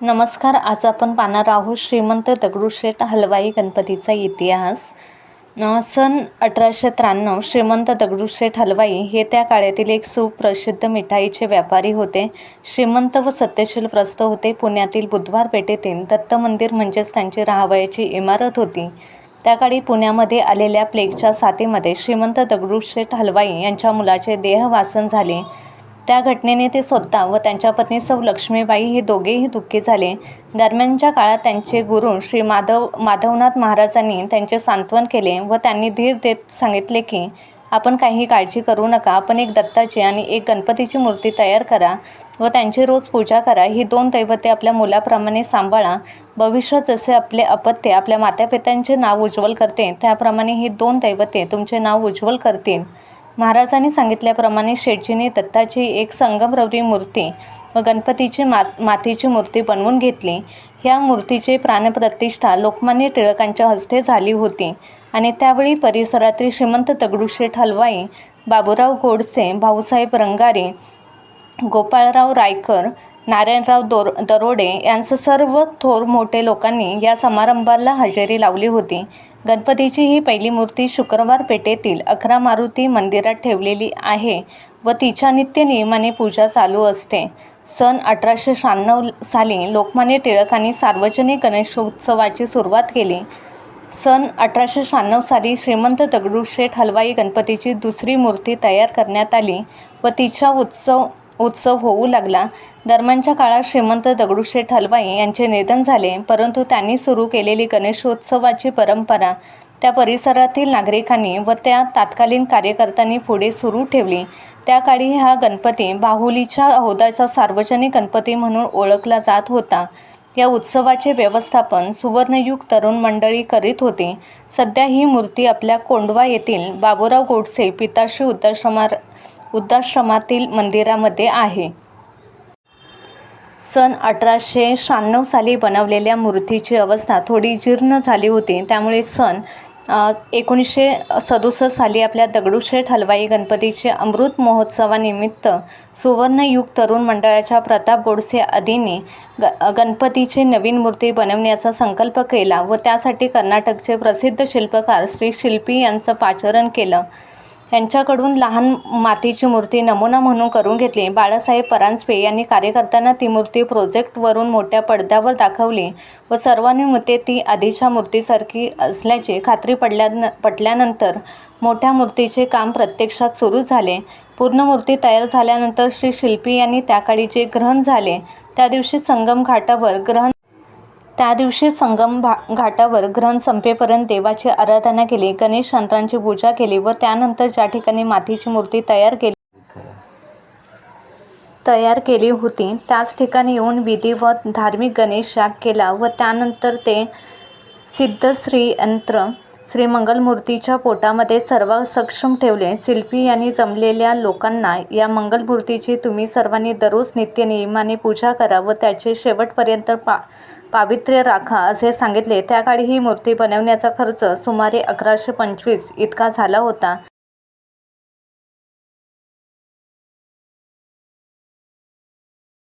नमस्कार आज आपण पाहणार आहोत श्रीमंत दगडूशेठ हलवाई गणपतीचा इतिहास. सन अठराशे त्र्याण्णव श्रीमंत दगडूशेठ हलवाई हे त्या काळातील एक सुप्रसिद्ध मिठाईचे व्यापारी होते. श्रीमंत व सत्यशील प्रस्त होते. पुण्यातील बुधवार पेठेतील दत्त मंदिर म्हणजेच त्यांची राहावयाची इमारत होती. त्या काळी पुण्यामध्ये आलेल्या प्लेगच्या साथीमध्ये श्रीमंत दगडूशेठ हलवाई यांच्या मुलाचे देहवासन झाले. त्या घटनेने ते स्वतः व त्यांच्या पत्नी सौ लक्ष्मीबाई हे दोघेही दुःखी झाले. दरम्यानच्या काळात त्यांचे गुरु श्री माधव माधवनाथ महाराजांनी त्यांचे सांत्वन केले व त्यांनी धीर देत सांगितले की आपण काही काळजी करू नका. आपण एक दत्ताची आणि एक गणपतीची मूर्ती तयार करा व त्यांची रोज पूजा करा. ही दोन दैवते आपल्या मुलाप्रमाणे सांभाळा. भविष्यात जसे आपले अपत्य आपल्या मातापित्यांचे नाव उज्ज्वल करते त्याप्रमाणे ही दोन दैवते तुमचे नाव उज्ज्वल करतील. महाराजांनी सांगितल्याप्रमाणे शेटजीने दत्ताची एक संगमरवरी मूर्ती व गणपतीची मात मातीची मूर्ती बनवून घेतली. ह्या मूर्तीची प्राणप्रतिष्ठा लोकमान्य टिळकांच्या हस्ते झाली होती आणि त्यावेळी परिसरातील श्रीमंत दगडूशेठ हलवाई बाबूराव गोडसे भाऊसाहेब रंगारे गोपाळराव रायकर नारायणराव दोर दरोडे यांचं सर्व थोर मोठे लोकांनी या समारंभाला हजेरी लावली होती. गणपतीची ही पहिली मूर्ती शुक्रवार पेठेतील अकरा मारुती मंदिरात ठेवलेली आहे व तिच्या नित्य नियमाने पूजा चालू असते. सन अठराशे शहाण्णव साली लोकमान्य टिळकांनी सार्वजनिक गणेशोत्सवाची सुरुवात केली. सन अठराशे शहाण्णव साली श्रीमंत दगडूशेठ हलवाई गणपतीची दुसरी मूर्ती तयार करण्यात आली व तिचा उत्सव उत्सव होऊ लागला. दरम्यानच्या काळात श्रीमंत दगडूशेठ हलवाई यांचे निधन झाले परंतु त्यांनी सुरू केलेली गणेशोत्सवाची परंपरा त्या परिसरातील नागरिकांनी व त्या तात्कालीन कार्यकर्त्यांनी पुढे सुरू ठेवली. त्या काळी हा गणपती बाहुलीच्या हौदाचा सार्वजनिक गणपती म्हणून ओळखला जात होता. या उत्सवाचे व्यवस्थापन सुवर्णयुग तरुण मंडळी करीत होती. सध्या ही मूर्ती आपल्या कोंडवा येथील बाबुराव गोडसे पिताश्री वृद्धाश्रमा वृद्धाश्रमातील मंदिरामध्ये आहे. सन अठराशे शहाण्णव साली बनवलेल्या मूर्तीची अवस्था थोडी जीर्ण झाली होती. त्यामुळे सन एकोणीसशे सदुसष्ट साली आपल्या दगडूशेठ हलवाई गणपतीचे अमृत महोत्सवानिमित्त सुवर्णयुग तरुण मंडळाच्या प्रताप गोडसे आदींनी ग गणपतीची नवीन मूर्ती बनवण्याचा संकल्प केला व त्यासाठी कर्नाटकचे प्रसिद्ध शिल्पकार श्री शिल्पी यांचं पाचरण केलं. यांच्याकडून लहान मातीची मूर्ती नमुना म्हणून करून घेतली. बाळासाहेब परांजपे यांनी कार्यकर्त्यांना ती मूर्ती प्रोजेक्टवरून मोठ्या पडद्यावर दाखवली व सर्वांनी मते ती आधीच्या मूर्तीसारखी असल्याची खात्री पडल्या पटल्यानंतर मोठ्या मूर्तीचे काम प्रत्यक्षात सुरू झाले. पूर्ण मूर्ती तयार झाल्यानंतर श्री शिल्पी यांनी त्याकाळी जे ग्रहण झाले. त्या दिवशी संगम घाटावर ग्रहण त्या दिवशी संगम भा घाटावर ग्रहण संपेपर्यंत देवाची आराधना केली. गणेश यंत्रांची पूजा केली व त्यानंतर ज्या ठिकाणी मातीची मूर्ती तयार केली तयार केली होती त्याच ठिकाणी येऊन विधिवत धार्मिक गणेश याग केला व त्यानंतर ते सिद्धश्री यंत्र श्री मंगलमूर्तीच्या पोटामध्ये सर्व सक्षम ठेवले. शिल्पी यांनी जमलेल्या लोकांना या मंगलमूर्तीची तुम्ही सर्वांनी दररोज नित्यनियमाने पूजा करा व त्याचे शेवटपर्यंत पा पावित्र्य राखा असे सांगितले. त्याकाळी ही मूर्ती बनवण्याचा खर्च सुमारे अकराशे पंचवीस इतका झाला होता.